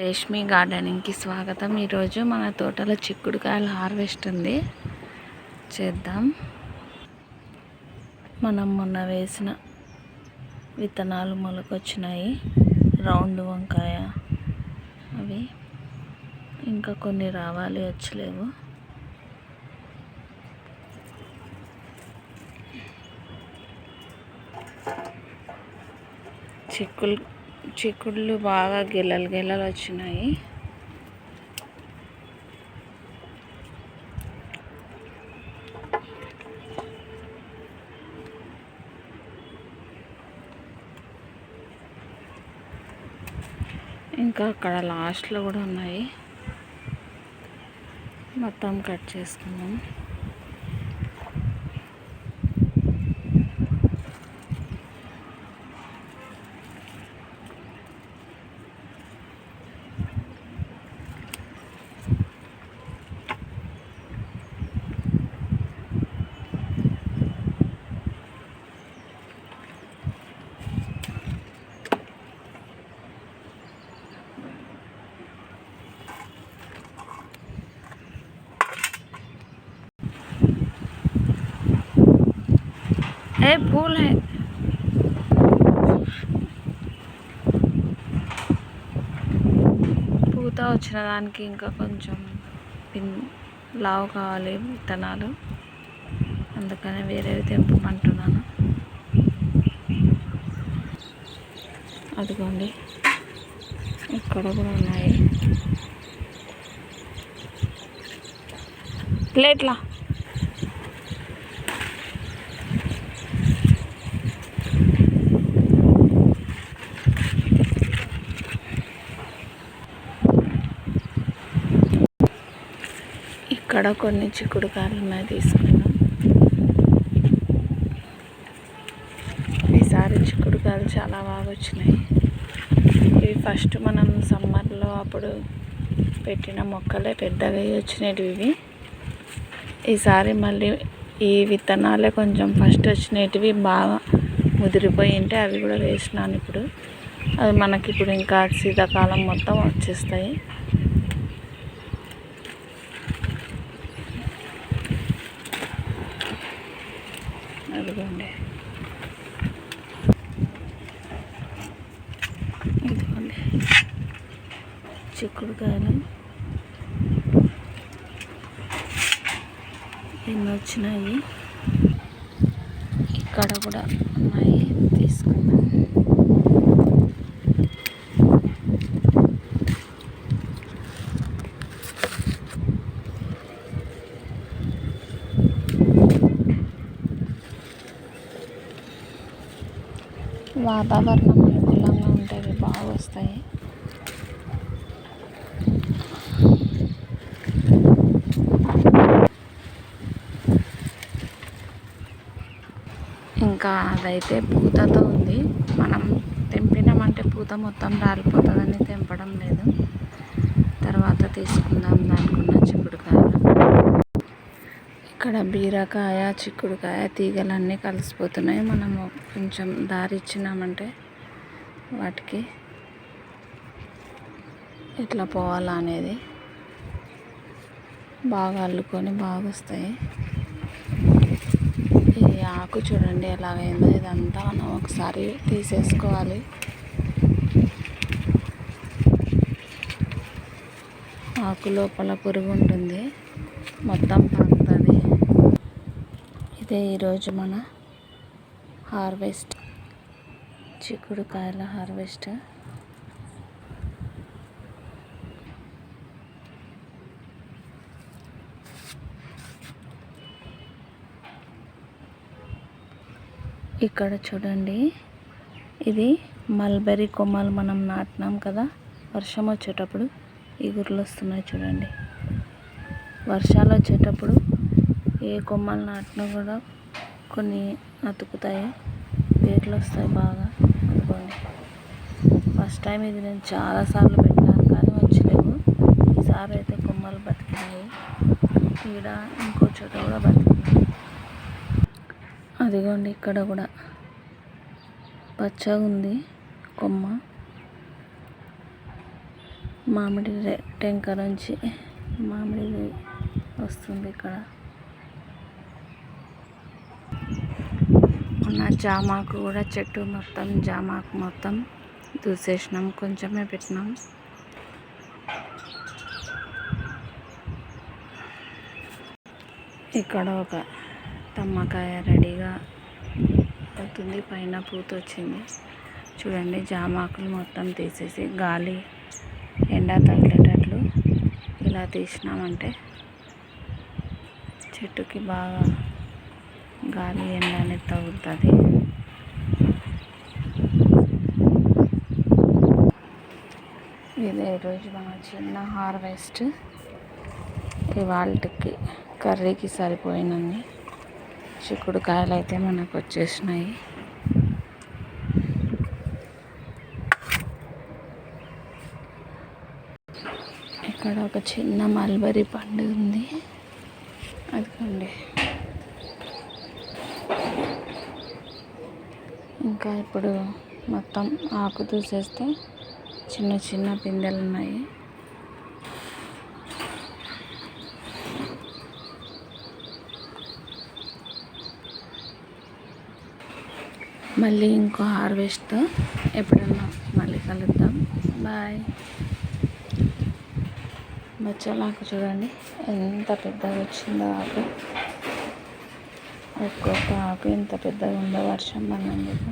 రేష్మి గార్డెనింగ్కి స్వాగతం. ఈరోజు మన తోటలో చిక్కుడుకాయలు హార్వెస్ట్ ఉంది. చేద్దాం. మనం మొన్న వేసిన విత్తనాలు మొలకొచ్చినాయి. రౌండ్ వంకాయ అవి. ఇంకా కొన్ని రావాలి వచ్చలేవు. చిక్కులు చిక్కుళ్ళు బాగా గిల్లలు గిల్లలు వచ్చినాయి. ఇంకా అక్కడ లాస్ట్లో కూడా ఉన్నాయి. మొత్తం కట్ చేసుకున్నాం ఏ फूल है పూత వచ్చిన దానికి ఇంకా కొంచెం పిన్ లావు కావాలి విత్తనాలు అందుకని వేరేవి తెంపమంటున్నాను అదిగోండి ఇక్కడ కూడా ఉన్నాయి ప్లేట్లా ఇక్కడ కొన్ని చిక్కుడుకాయలు ఉన్నాయి తీసుకున్నాం ఈసారి చిక్కుడుకాయలు చాలా బాగా వచ్చినాయి. ఇవి ఫస్ట్ మనం సమ్మర్లో అప్పుడు పెట్టిన మొక్కలే పెద్దగా వచ్చినవి ఇవి. ఈసారి మళ్ళీ ఈ విత్తనాలే కొంచెం ఫస్ట్ వచ్చినవి బాగా ముదిరిపోయి ఉంటే అవి కూడా వేసినాను ఇప్పుడు. అవి మనకి ఇప్పుడు ఇంకా శీతాకాలం మొత్తం వచ్చేస్తాయి. ఇదిగోండి. ఇదిగోండి చిక్కుడుకాయలు ఎన్ని వచ్చినాయి? ఇక్కడ కూడా ఉన్నాయి. తీసుకుందాం. వాతావరణం అనుకూలంగా ఉంటాయి బాగా వస్తాయి. ఇంకా అదైతే పూతతో ఉంది. మనం తెంపినామంటే పూత మొత్తం రాలిపోతుందని తెంపడం లేదు. తర్వాత తీసుకుందాం దానికున్న చిక్కుడుకాయలు. ఇక్కడ బీరకాయ చిక్కుడుకాయ తీగలన్నీ కలిసిపోతున్నాయి. మనము కొంచెం దారి ఇచ్చినామంటే వాటికి ఎట్లా పోవాలా అనేది బాగా అల్లుకొని బాగా వస్తాయి ఈ ఆకు చూడండి ఎలాగైందో ఇదంతా మనం ఒకసారి తీసేసుకోవాలి. ఆకు లోపల పురుగు ఉంటుంది. మొత్తం పాకుతుంది. ఇదే ఈరోజు మన హార్వెస్ట్ చిక్కుడుకాయల హార్వెస్ట్. ఇక్కడ చూడండి ఇది మల్బెరీ కొమ్మలు మనం నాటినాం కదా వర్షం వచ్చేటప్పుడు ఈ గుర్రలు వస్తున్నాయి చూడండి. వర్షాలు వచ్చేటప్పుడు ఏ కొమ్మలు నాటినా కూడా కొన్ని అతుకుతాయి. వేర్లు వస్తాయి బాగా. అనుకోండి ఫస్ట్ టైం ఇది నేను చాలాసార్లు పెట్టాను కానీ వచ్చలేవు ఈసారి అయితే కొమ్మలు బతికినాయి. ఈడ ఇంకో చోట కూడా బతికినాయి అదిగోండి ఇక్కడ కూడా. పచ్చగా ఉంది కొమ్మ. మామిడి రె- టెంక నుంచి మామిడి వస్తుంది ఇక్కడ. ఉన్న జామాకు కూడా చెట్టు మొత్తం జామాకు మొత్తం దూసేసినాం. కొంచెమే పెట్టినాం. ఇక్కడ ఒక తమ్మకాయ రెడీగా అవుతుంది. పైన పూత వచ్చింది చూడండి జామాకులు మొత్తం తీసేసి గాలి ఎండ తగిలేటట్లు ఇలా తీసినామంటే చెట్టుకి బాగా గాలి ఎండ అనేది తగులుతుంది ఇదే ఈరోజు మన చిన్న హార్వెస్ట్. ఇవాళకి కర్రీకి సరిపోయినన్ని చిక్కుడుకాయలు అయితే మనకు వచ్చేసినాయి. ఇక్కడ ఒక చిన్న మల్బరీ పండు ఉంది. అదిగోండి. ఇంకా ఇప్పుడు మొత్తం ఆకు తీసేస్తే చిన్న చిన్న పిందెలు ఉన్నాయి మళ్ళీ ఇంకో హార్వెస్ట్తో ఎప్పుడన్నా మళ్ళీ కలుద్దాం. బాయ్. బచ్చలాకు చూడండి ఎంత పెద్దగా వచ్చిందో ఆకు. ఒక్కొక్క ఆకు ఇంత పెద్దగా ఉందో వర్షం పడినందుకు.